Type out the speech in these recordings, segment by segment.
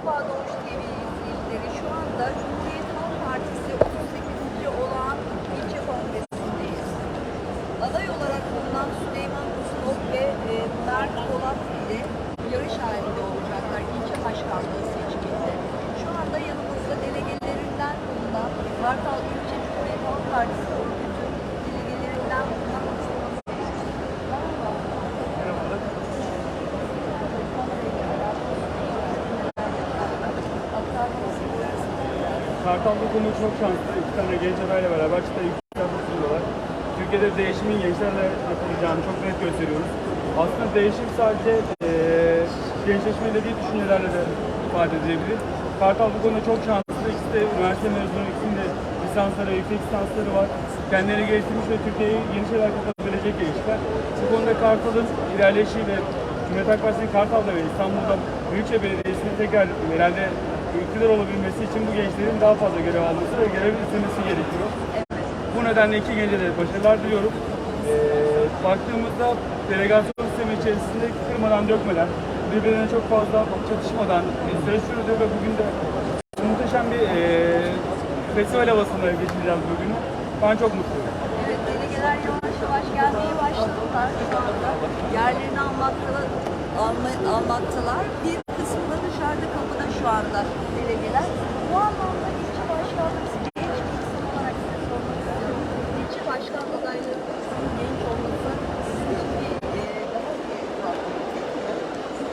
Sabah Doğuş TV izleyicileri şu anda Cumhuriyet Halk Partisi 38. olağan ilçe kongresindeyiz. Aday olarak bulunan Süleyman Uslov ve e, Mert Polat ile yarış halinde olacaklar ilçe başkanlığı seçiminde. Şu anda yanımızda delegelerinden bulunan Kartal İlçe Cumhuriyet Halk Partisi örgütü delegelerinden bulunan Mustafa Kartal bu konuda çok şanslı. İki tane genç adayla beraber çıta yüksek tutuyorlar. Türkiye'de değişimin gençlerle yapılacağını çok net gösteriyoruz. Aslında değişim sadece eee gençleşmeyle değil düşüncelerle de ifade edilebilir. Kartal bu konuda çok şanslı. İkisi de üniversite mezunu, ikisinin de lisansları, yüksek lisansları var. Kendileri geliştirmiş ve Türkiye'ye yeni şeyler katabilecek gençler. Bu konuda Kartal'ın ilerleyişiyle Cumhuriyet Halk Partisi'nin Kartal'da ve İstanbul'da Büyükşehir Belediyesi'nin tekrar herhalde iktidar olabilmesi için bu gençlerin daha fazla görev alması ve görev üstlenmesi gerekiyor. Bu nedenle iki gence de başarılar diliyorum. Ee, baktığımızda delegasyon sistemi içerisinde kırmadan dökmeden, birbirine çok fazla çatışmadan bir süreç ve bugün de muhteşem bir e, festival havasında geçireceğiz bugünü. Ben çok mutluyum. Evet, delegeler yavaş yavaş gelmeye başladılar. Yerlerini almaktalar, alma, almaktalar. Bir kısmı da dışarıda kapıda şu anda delegeler. Bu anlamda ilçe başkanlığı genç bir isim olarak size sormak istiyorum. İlçe başkan adaylarının genç olması sizin için bir e, daha bir.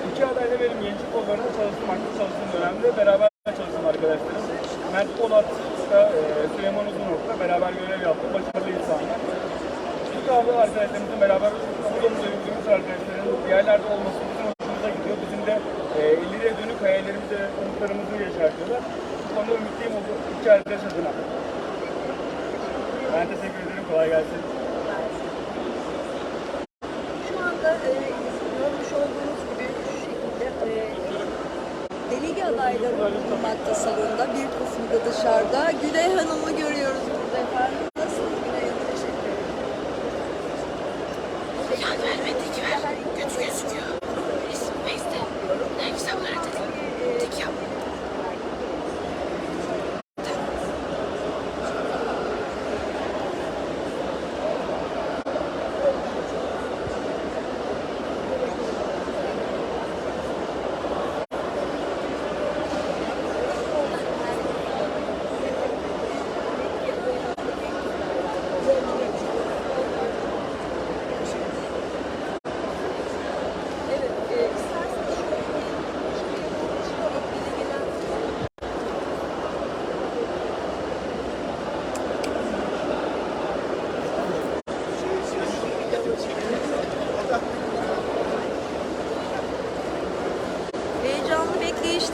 İki adayla benim gençlik kollarında çalıştım, aktif çalıştığım dönemde beraber çalıştım arkadaşlarım. Mert Polat da e, Süleyman Uzunok'la beraber görev yaptık. Başarılı insanlar. Türk abi arkadaşlarımızın beraber okulumuzda yürüdüğümüz arkadaşların yerlerde olması yaşartıyorlar. Bu konuda ümitliyim oldu iki arkadaş adına. Ben teşekkür ederim. Kolay gelsin. Şu anda e, görmüş olduğunuz gibi şu şekilde e, delege adayları bulunmakta salonda. Bir kısmı da dışarıda. Güney Hanım'ı görüyoruz burada efendim. Nasılsınız Güney Hanım? Teşekkür ederim. Yan vermedik ver. Kötü gözüküyor.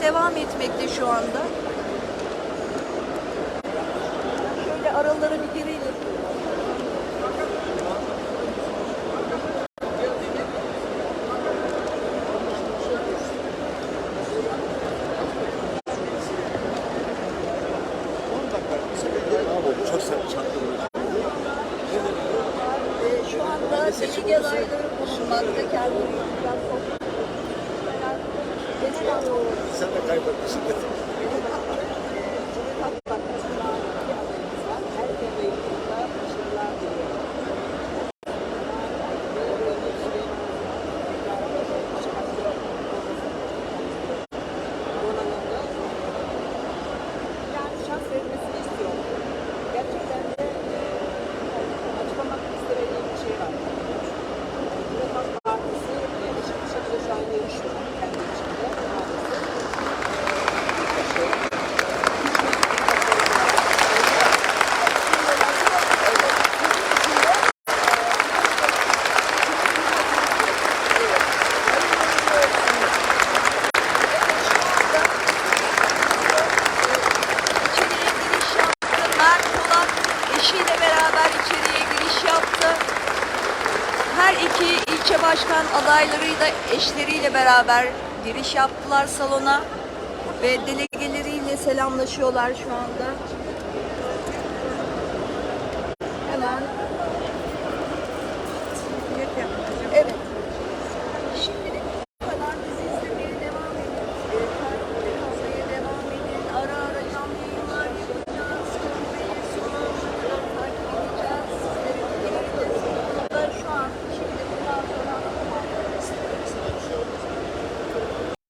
Devam etmekte şu anda. Şöyle aralara bir girelim. Ee, şu anda delege adayları bulunmakta. そんな改革しです。Eşiyle beraber içeriye giriş yaptı. Her iki ilçe başkan adaylarıyla eşleriyle beraber giriş yaptılar salona ve delegeleriyle selamlaşıyorlar şu anda.